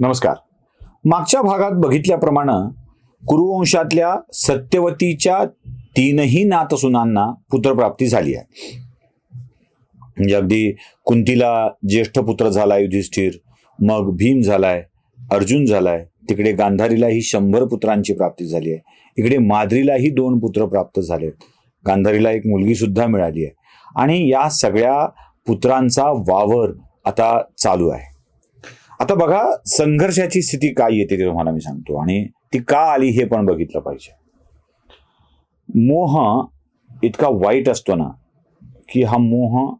नमस्कार. मागच्या भागात बघितल्याप्रमाणे कुरुवंशातल्या सत्यवतीच्या तीनही नातसुनांना पुत्रप्राप्ती झाली आहे. म्हणजे अगदी कुंतीला ज्येष्ठ पुत्र झाला युधिष्ठिर मग भीम झालाय अर्जुन झालाय तिकडे गांधारीलाही शंभर पुत्रांची प्राप्ती झाली आहे. इकडे माद्रीलाही दोन पुत्र प्राप्त झालेत. गांधारीला एक मुलगी सुद्धा मिळाली आहे. आणि या सगळ्या पुत्रांचा वावर आता चालू आहे. आता बघा संघर्षाची स्थिती काय येते ते तुम्हाला मी सांगतो. आणि ती का आली हे पण बघितलं पाहिजे. मोह इतका वाईट असतो ना की हा मोह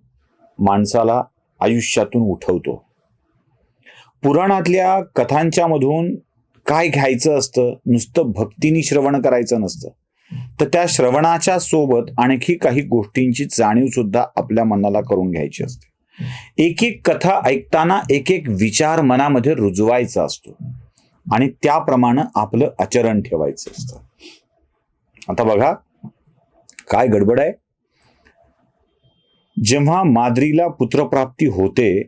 माणसाला आयुष्यातून उठवतो. पुराणातल्या कथांच्या मधून काय घ्यायचं असतं नुसतं भक्तीनी श्रवण करायचं नसतं. तर त्या श्रवणाच्या सोबत आणखी काही गोष्टींची जाणीव सुद्धा आपल्या मनाला करून घ्यायची असते. एक एक कथा ऐकताना एक एक विचार मनामध्ये रुजवायचा असतो. आणि त्याप्रमाणे आपलं आचरण ठेवायचं असतं. आता बघा काय गडबड आहे? जेव्हा माद्रीला पुत्रप्राप्ती होते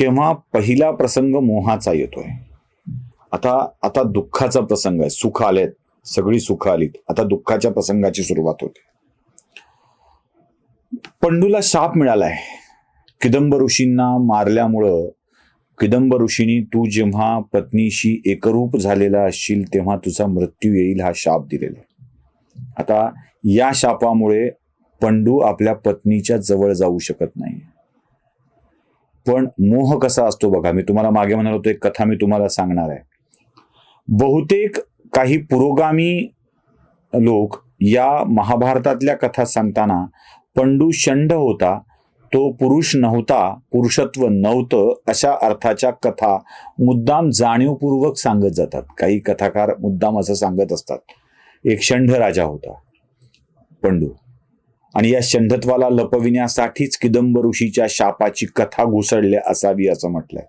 तेव्हा पहिला प्रसंग मोहाचा येतोय. आता आता दुःखाचा प्रसंग आहे. सुख आलेत. सगळी सुख आलीत. आता दुःखाच्या प्रसंगाची सुरुवात होते. पंडूला शाप मिळालाय. किदंब ऋषींना मारल्यामुळं किदंब ऋषींनी तू जेव्हा पत्नीशी एकरूप झालेला असशील तेव्हा तुझा मृत्यू येईल हा शाप दिलेला आता या शापामुळे पंडू आपल्या पत्नीच्या जवळ जाऊ शकत नाही. पण मोह कसा असतो बघा मी तुम्हाला मागे म्हणाल होतो एक कथा मी तुम्हाला सांगणार आहे. बहुतेक काही पुरोगामी लोक या महाभारतातल्या कथा सांगताना पंडू षंड होता तो पुरुष नव्हता पुरुषत्व नव्हतं अशा अर्थाच्या कथा मुद्दाम जाणीवपूर्वक सांगत जातात. काही कथाकार मुद्दाम असं सांगत असतात. एक षंढ राजा होता पंडू. आणि या षंढत्वाला लपविण्यासाठीच किदंब ऋषीच्या शापाची कथा घुसळल्या असावी असं म्हटलंय.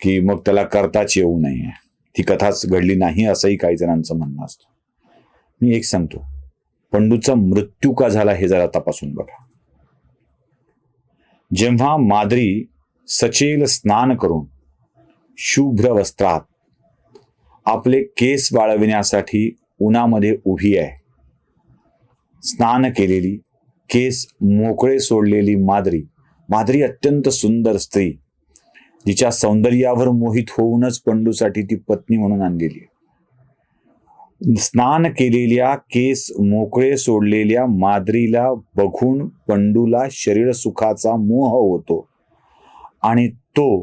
की मग त्याला करताच येऊ नये. ती कथाच घडली नाही असंही काही जणांचं म्हणणं असतं. मी एक सांगतो. पंडूचा मृत्यू का झाला हे जरा तपासून बघा. जेव्हा माद्री सचेल स्नान करून शुभ्र वस्त्रात आपले केस वाळविण्यासाठी उन्हामध्ये उभी आहे स्नान केलेली केस मोकळे सोडलेली माद्री माद्री अत्यंत सुंदर स्त्री जिच्या सौंदर्यावर मोहित होऊनच पंडूसाठी ती पत्नी म्हणून आणलेली आहे. स्नान केलेल्या केस मोकळे सोडलेल्या माद्रीला बघून पंडूला शरीर सुखाचा मोह होतो. आणि तो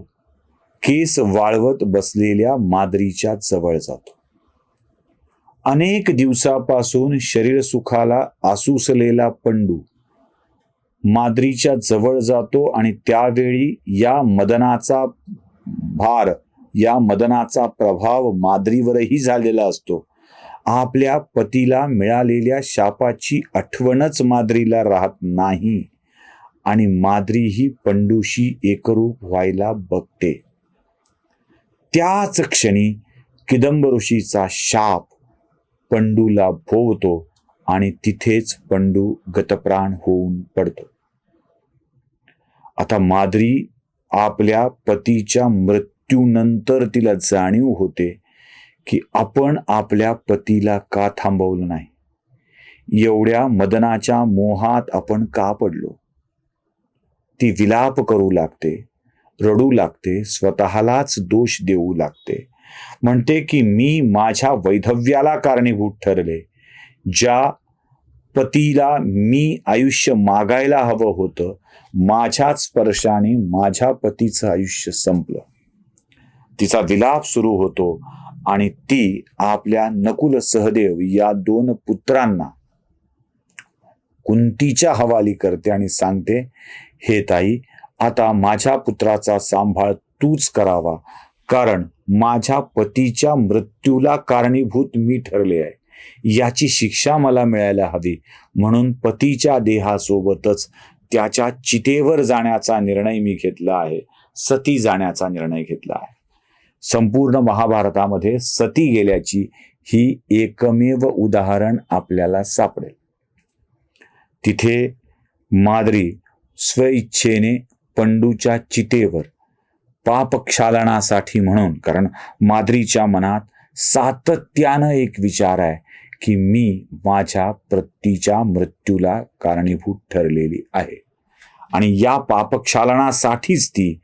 केस वाळवत बसलेल्या माद्रीच्या जवळ जातो. अनेक दिवसापासून शरीर सुखाला आसुसलेला पंडू माद्रीच्या जवळ जातो आणि त्यावेळी या मदनाचा भार या मदनाचा प्रभाव माद्रीवरही झालेला असतो. आपल्या पतीला मिळालेल्या शापाची आठवणच माद्रीला राहत नाही. आणि माद्री ही पंडूशी एकरूप व्हायला बघते. त्याच क्षणी किदंब ऋषीचा शाप पंडूला भोवतो आणि तिथेच पंडू गतप्राण होऊन पडतो. आता माद्री आपल्या पतीच्या मृत्यूनंतर तिला जाणीव होते. की आपण आपल्या पतीला का थांबवलं नाही? एवढ्या मदनाच्या मोहात आपण का पडलो? ती विलाप करू लागते रडू लागते स्वतःलाच दोष देऊ लागते. म्हणते की मी माझ्या वैधव्याला कारणीभूत ठरले ज्या पतीला मी आयुष्य मागायला हवं होतं माझ्याच स्पर्शाने माझ्या पतीचं आयुष्य संपलं. तिचा विलाप सुरू होतो आणि ती आपल्या नकुल सहदेव या दोन पुत्रांना कुंतीच्या हवाली करते आणि सांगते हे ताई आता माझ्या पुत्राचा सांभाळ तूच करावा कारण माझ्या पतीच्या मृत्यूला कारणीभूत मी ठरले आहे. याची शिक्षा मला मिळायला हवी. म्हणून पतीच्या देहासोबतच त्याच्या चितेवर जाण्याचा निर्णय मी घेतला आहे. सती जाण्याचा निर्णय घेतला आहे. संपूर्ण महाभारतामध्ये सती गेल्याची ही एकमेव उदाहरण आपल्याला सापडेल. तिथे माद्री स्वइच्छेने पंडूच्या चितेवर पापक्षालनासाठी म्हणून कारण माद्रीच्या मनात सातत्यानं एक विचार आहे की मी माझ्या प्रतीच्या मृत्यूला कारणीभूत ठरलेली आहे. आणि या पापक्षालनासाठीच ती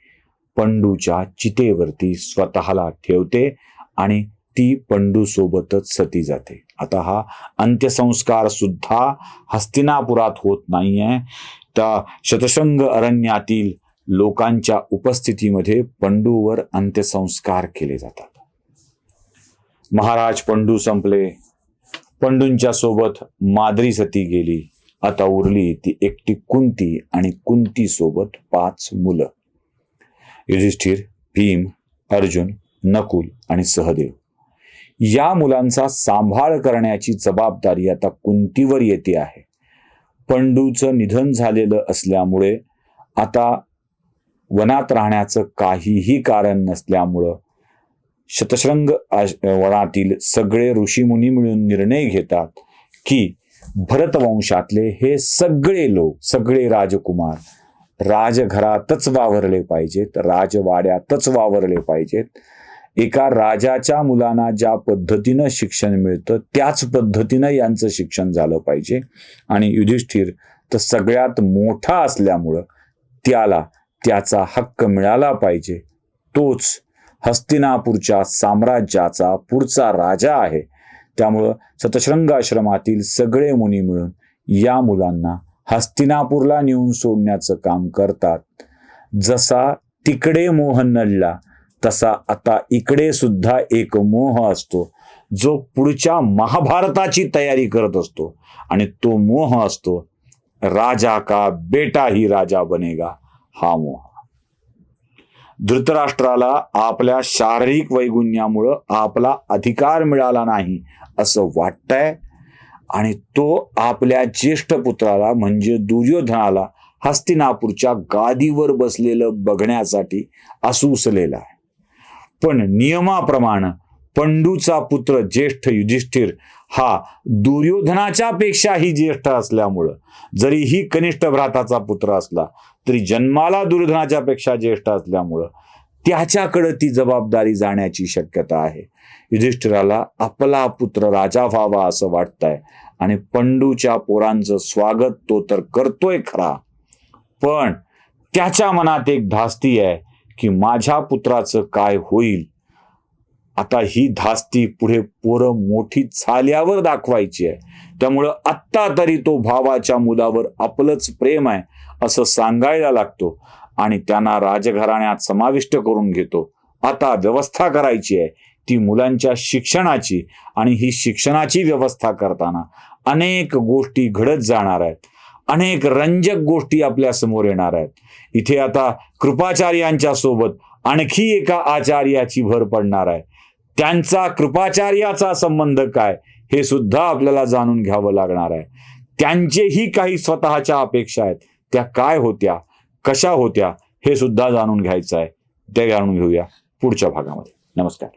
पंडूच्या चितेवरती स्वतःला ठेवते आणि ती पंडू सोबतच सती जाते. आता हा अंत्यसंस्कार सुद्धा हस्तिनापुरात होत नाहीये. त्या शतशंग अरण्यातील लोकांच्या उपस्थितीमध्ये पंडूवर अंत्यसंस्कार केले जातात. महाराज पंडू संपले. पंडूंच्या सोबत माद्री सती गेली. आता उरली ती एकटी कुंती आणि कुंती सोबत पाच मुलं. युधिष्ठिर भीम अर्जुन नकुल आणि सहदेव. या मुलांचा सांभाळ करण्याची जबाबदारी आता कुंतीवर येते आहे. पंडूचं निधन झालेलं असल्यामुळे आता वनात राहण्याचं काहीही कारण नसल्यामुळं शतशृंग वनातील सगळे ऋषीमुनी मिळून निर्णय घेतात की भरतवंशातले हे सगळे लोक सगळे राजकुमार राजघरातच वावरले पाहिजेत राजवाड्यातच वावरले पाहिजेत. एका राजाच्या मुलांना ज्या पद्धतीनं शिक्षण मिळतं त्याच पद्धतीनं यांचं शिक्षण झालं पाहिजे. आणि युधिष्ठिर तर सगळ्यात मोठा असल्यामुळं त्याला त्याचा हक्क मिळाला पाहिजे. तोच हस्तिनापूरच्या साम्राज्याचा पुढचा राजा आहे. त्यामुळं सतशृंग आश्रमातील सगळे मुनी मिळून या मुलांना हस्तिनापूरला नेऊन सोडण्याचं काम करतात. जसा तिकडे मोह नडला तसा आता इकडे सुद्धा एक मोह असतो जो पुढच्या महाभारताची तयारी करत असतो आणि तो मोह असतो राजा का बेटा ही राजा बनेगा हा मोह. धृतराष्ट्राला आपल्या शारीरिक वैगुण्यामुळं आपला अधिकार मिळाला नाही असं वाटतंय. आणि तो आपल्या ज्येष्ठ पुत्राला म्हणजे दुर्योधनाला हस्तिनापूरच्या गादीवर बसलेलं बघण्यासाठी असूसलेला आहे. पण नियमाप्रमाणे पंडूचा पुत्र ज्येष्ठ युधिष्ठिर हा दुर्योधनाच्या पेक्षाही ज्येष्ठ असल्यामुळं जरीही कनिष्ठ भ्राताचा पुत्र असला तरी जन्माला दुर्योधनाच्या पेक्षा ज्येष्ठ असल्यामुळं त्याच्याकडे ती जबाबदारी जाण्याची शक्यता आहे. युधिष्ठिराला आपला पुत्र राजा व्हावा असं वाटतंय आणि पंडूच्या पोरांचं स्वागत तो तर करतोय खरा. पण त्याच्या मनात एक धास्ती आहे की माझ्या पुत्राचं काय होईल? आता ही धास्ती पुढे पोरं मोठी झाल्यावर दाखवायची आहे. त्यामुळं आत्ता तरी तो भावाच्या मुलावर आपलंच प्रेम आहे असं सांगायला लागतो. आणि त्यांना राजघराण्यात समाविष्ट करून घेतो. आता व्यवस्था करायची आहे. ती मुलांच्या शिक्षणाची आणि ही शिक्षणाची व्यवस्था करताना अनेक गोष्टी घडत जाणार आहेत. अनेक रंजक गोष्टी आपल्यासमोर येणार आहेत. इथे आता कृपाचार्यांच्या सोबत आणखी एका आचार्याची भर पडणार आहे. त्यांचा कृपाचार्याचा संबंध काय हे सुद्धा आपल्याला जाणून घ्यावं लागणार आहे. त्यांचेही काही स्वतःच्या अपेक्षा आहेत. त्या काय होत्या? कशा होत्या हे सुद्धा जाणून घ्यायचं आहे. ते जाणून घेऊया पुढच्या भागामध्ये. नमस्कार.